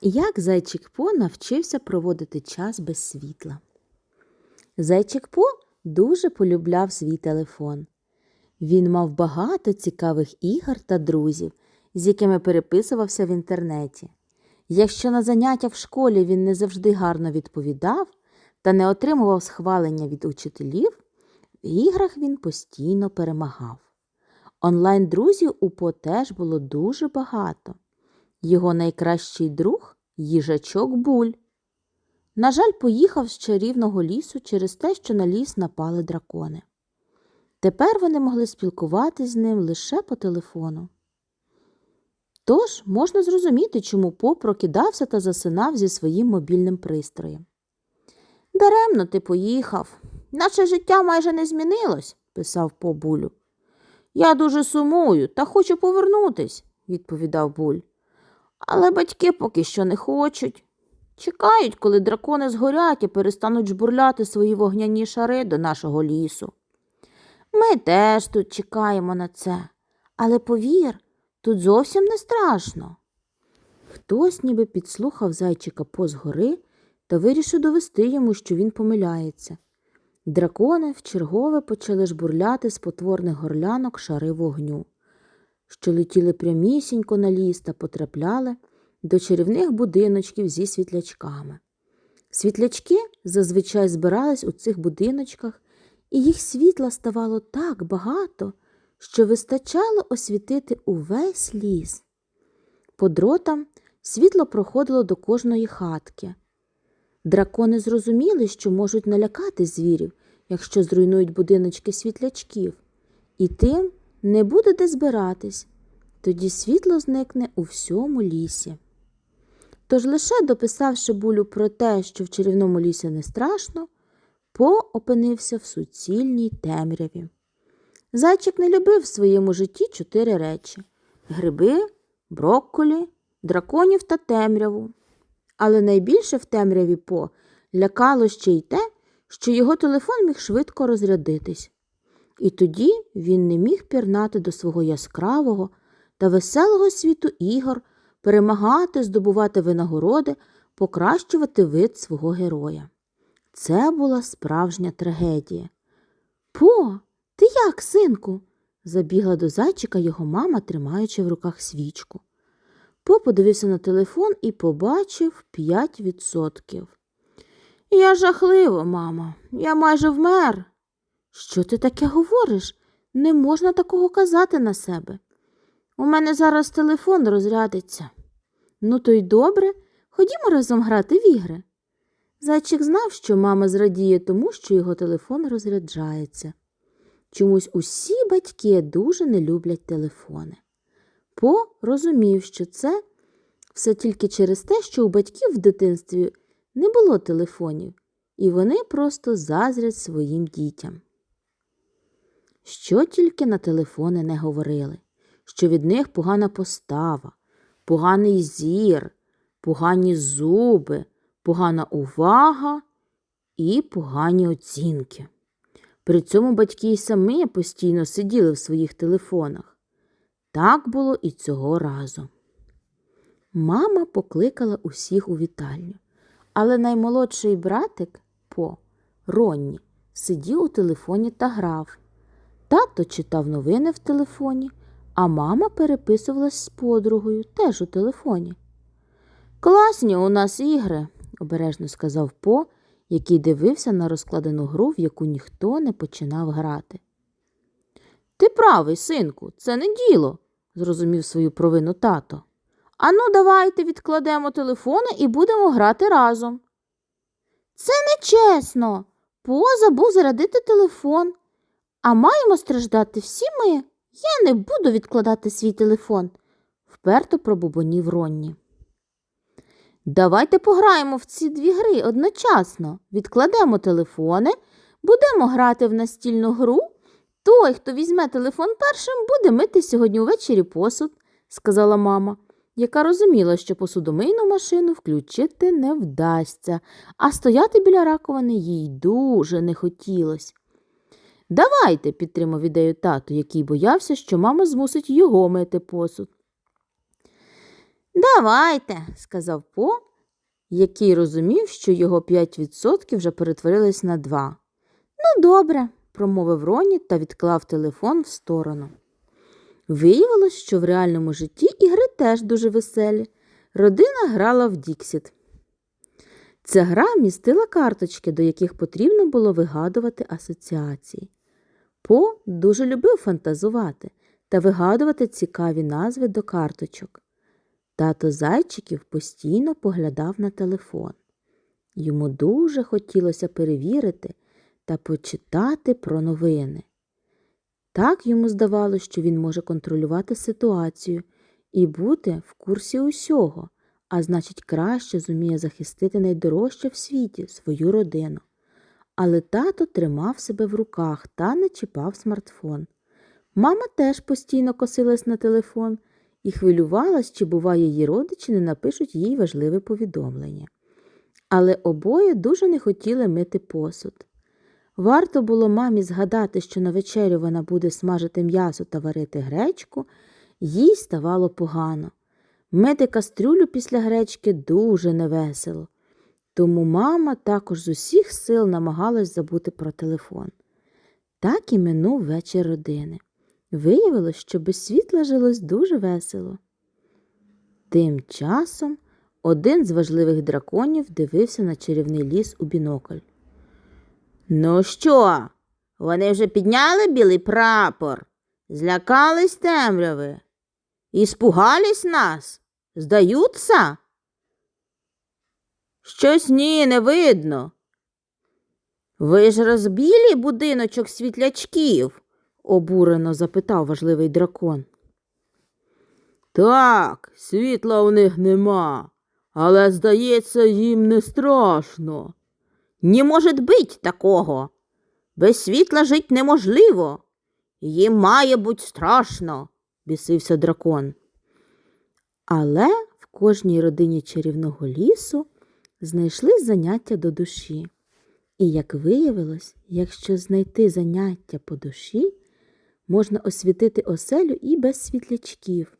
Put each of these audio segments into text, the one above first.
Як зайчик По навчився проводити час без світла. Зайчик По дуже полюбляв свій телефон. Він мав багато цікавих ігор та друзів, з якими переписувався в інтернеті. Якщо на заняття в школі він не завжди гарно відповідав та не отримував схвалення від учителів, в іграх він постійно перемагав. Онлайн друзів у По теж було дуже багато. Його найкращий друг їжачок Буль. На жаль, поїхав з чарівного лісу через те, що на ліс напали дракони. Тепер вони могли спілкуватись з ним лише по телефону. Тож можна зрозуміти, чому По прокидався та засинав зі своїм мобільним пристроєм. Даремно ти поїхав. Наше життя майже не змінилось, писав По Булю. Я дуже сумую та хочу повернутись, відповідав Буль. Але батьки поки що не хочуть. Чекають, коли дракони згорять і перестануть жбурляти свої вогняні шари до нашого лісу. Ми теж тут чекаємо на це, але повір, тут зовсім не страшно. Хтось ніби підслухав зайчика по згори та вирішив довести йому, що він помиляється. Дракони вчергове почали жбурляти з потворних горлянок шари вогню, що летіли прямісінько на ліс та потрапляли до чарівних будиночків зі світлячками. Світлячки зазвичай збирались у цих будиночках, і їх світла ставало так багато, що вистачало освітити увесь ліс. По дротам світло проходило до кожної хатки. Дракони зрозуміли, що можуть налякати звірів, якщо зруйнують будиночки світлячків, і тим не буде де збиратись, тоді світло зникне у всьому лісі. Тож лише дописавши булю про те, що в чарівному лісі не страшно, По опинився в суцільній темряві. Зайчик не любив в своєму житті чотири речі гриби, брокколі, драконів та темряву. Але найбільше в темряві По лякало ще й те, що його телефон міг швидко розрядитись. І тоді він не міг пірнати до свого яскравого та веселого світу ігор, перемагати, здобувати винагороди, покращувати вид свого героя. Це була справжня трагедія. По, ти як, синку? забігла до зайчика його мама, тримаючи в руках свічку. По подивився на телефон і побачив 5%. Я жахливо, мамо, я майже вмер. Що ти таке говориш? Не можна такого казати на себе. У мене зараз телефон розрядиться. Ну, то й добре, ходімо разом грати в ігри. Зайчик знав, що мама зрадіє тому, що його телефон розряджається. Чомусь усі батьки дуже не люблять телефони. По розумів, що це все тільки через те, що у батьків в дитинстві не було телефонів, і вони просто зазрять своїм дітям. Що тільки на телефони не говорили, що від них погана постава, поганий зір, погані зуби, погана увага і погані оцінки. При цьому батьки й самі постійно сиділи в своїх телефонах. Так було і цього разу. Мама покликала усіх у вітальню, але наймолодший братик По Ронні сидів у телефоні та грав. Тато читав новини в телефоні, а мама переписувалась з подругою теж у телефоні. Класні у нас ігри, обережно сказав По, який дивився на розкладену гру, в яку ніхто не починав грати. Ти правий, синку, це не діло, зрозумів свою провину тато. Ану, давайте відкладемо телефони і будемо грати разом. Це нечесно. По забув зарядити телефон. А маємо страждати всі ми. Я не буду відкладати свій телефон, вперто пробубонів Ронні. Давайте пограємо в ці дві гри одночасно. Відкладемо телефони, будемо грати в настільну гру. Той, хто візьме телефон першим, буде мити сьогодні увечері посуд, сказала мама, яка розуміла, що посудомийну машину включити не вдасться, а стояти біля раковини їй дуже не хотілося. Давайте, підтримав ідею тату, який боявся, що мама змусить його мити посуд. Давайте, сказав По, який розумів, що його 5% вже перетворились на 2. Ну, добре, промовив Роні та відклав телефон в сторону. Виявилось, що в реальному житті ігри теж дуже веселі. Родина грала в Діксіт. Ця гра містила карточки, до яких потрібно було вигадувати асоціації. По дуже любив фантазувати та вигадувати цікаві назви до карточок. Тато зайчиків постійно поглядав на телефон. Йому дуже хотілося перевірити та почитати про новини. Так йому здавалося, що він може контролювати ситуацію і бути в курсі усього, а значить, краще зуміє захистити найдорожче в світі свою родину. Але тато тримав себе в руках та не чіпав смартфон. Мама теж постійно косилась на телефон і хвилювалась, чи, бува, її родичі не напишуть їй важливе повідомлення. Але обоє дуже не хотіли мити посуд. Варто було мамі згадати, що на вечерю вона буде смажити м'ясо та варити гречку, їй ставало погано. Мити кастрюлю після гречки дуже невесело. Тому мама також з усіх сил намагалась забути про телефон. Так і минув вечір родини. Виявилось, що без світла жилось дуже весело. Тим часом один з важливих драконів дивився на чарівний ліс у бінокль. Ну що, вони вже підняли білий прапор, злякались темряви, іспугались нас, здаються? Щось ні, не видно. Ви ж розбілі будиночок світлячків? обурено запитав важливий дракон. Так, світла у них нема, але, здається, їм не страшно. Не може бить такого. Без світла жить неможливо. Їм має бути страшно, бісився дракон. Але в кожній родині чарівного лісу знайшли заняття до душі. І, як виявилось, якщо знайти заняття по душі, можна освітити оселю і без світлячків.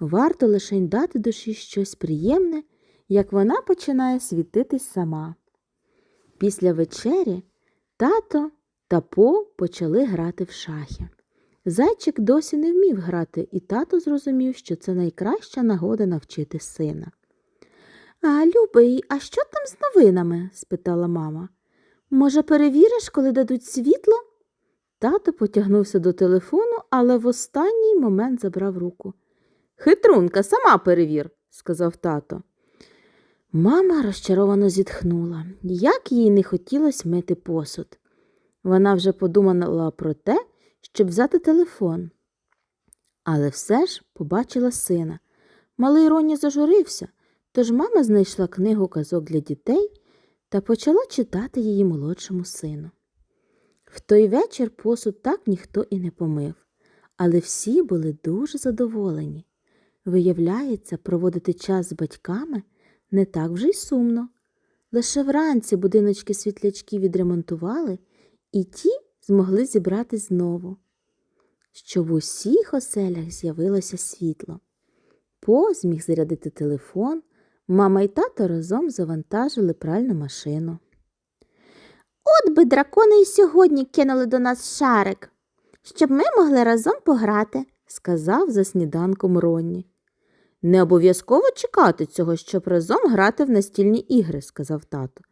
Варто лише дати душі щось приємне, як вона починає світитись сама. Після вечері тато та По почали грати в шахи. Зайчик досі не вмів грати, і тато зрозумів, що це найкраща нагода навчити сина. А, Любий, а що там з новинами? спитала мама. Може, перевіриш, коли дадуть світло? Тато потягнувся до телефону, але в останній момент забрав руку. Хитрунка, сама перевір, сказав тато. Мама розчаровано зітхнула, як їй не хотілося мити посуд. Вона вже подумала про те, щоб взяти телефон. Але все ж побачила сина. Малий Роні зажурився, тож мама знайшла книгу казок для дітей та почала читати її молодшому сину. В той вечір посуд так ніхто і не помив, але всі були дуже задоволені. Виявляється, проводити час з батьками не так вже й сумно. Лише вранці будиночки світлячки відремонтували, і ті змогли зібратись знову, що в усіх оселях з'явилося світло. По зміг зарядити телефон, мама й тато разом завантажили пральну машину. От би дракони і сьогодні кинули до нас шарик, щоб ми могли разом пограти, сказав за сніданком Ронні. Не обов'язково чекати цього, щоб разом грати в настільні ігри, сказав тато.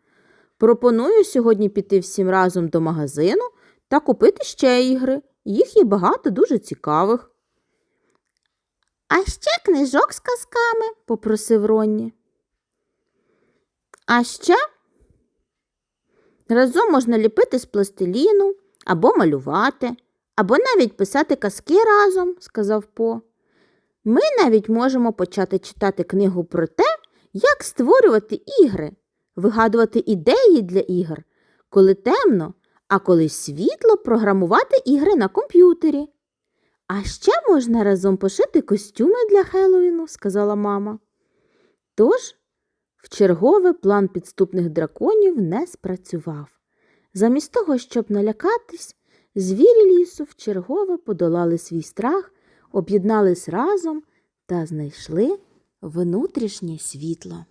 Пропоную сьогодні піти всім разом до магазину та купити ще ігри. Їх є багато дуже цікавих. А ще книжок з казками, попросив Ронні. А ще разом можна ліпити з пластиліну або малювати, або навіть писати казки разом, сказав По. Ми навіть можемо почати читати книгу про те, як створювати ігри, вигадувати ідеї для ігор, коли темно, а коли світло програмувати ігри на комп'ютері. А ще можна разом пошити костюми для Хеллоуіну, сказала мама. Тож, в чергове план підступних драконів не спрацював. Замість того, щоб налякатись, звірі лісу вчергове подолали свій страх об'єднались разом та знайшли внутрішнє світло.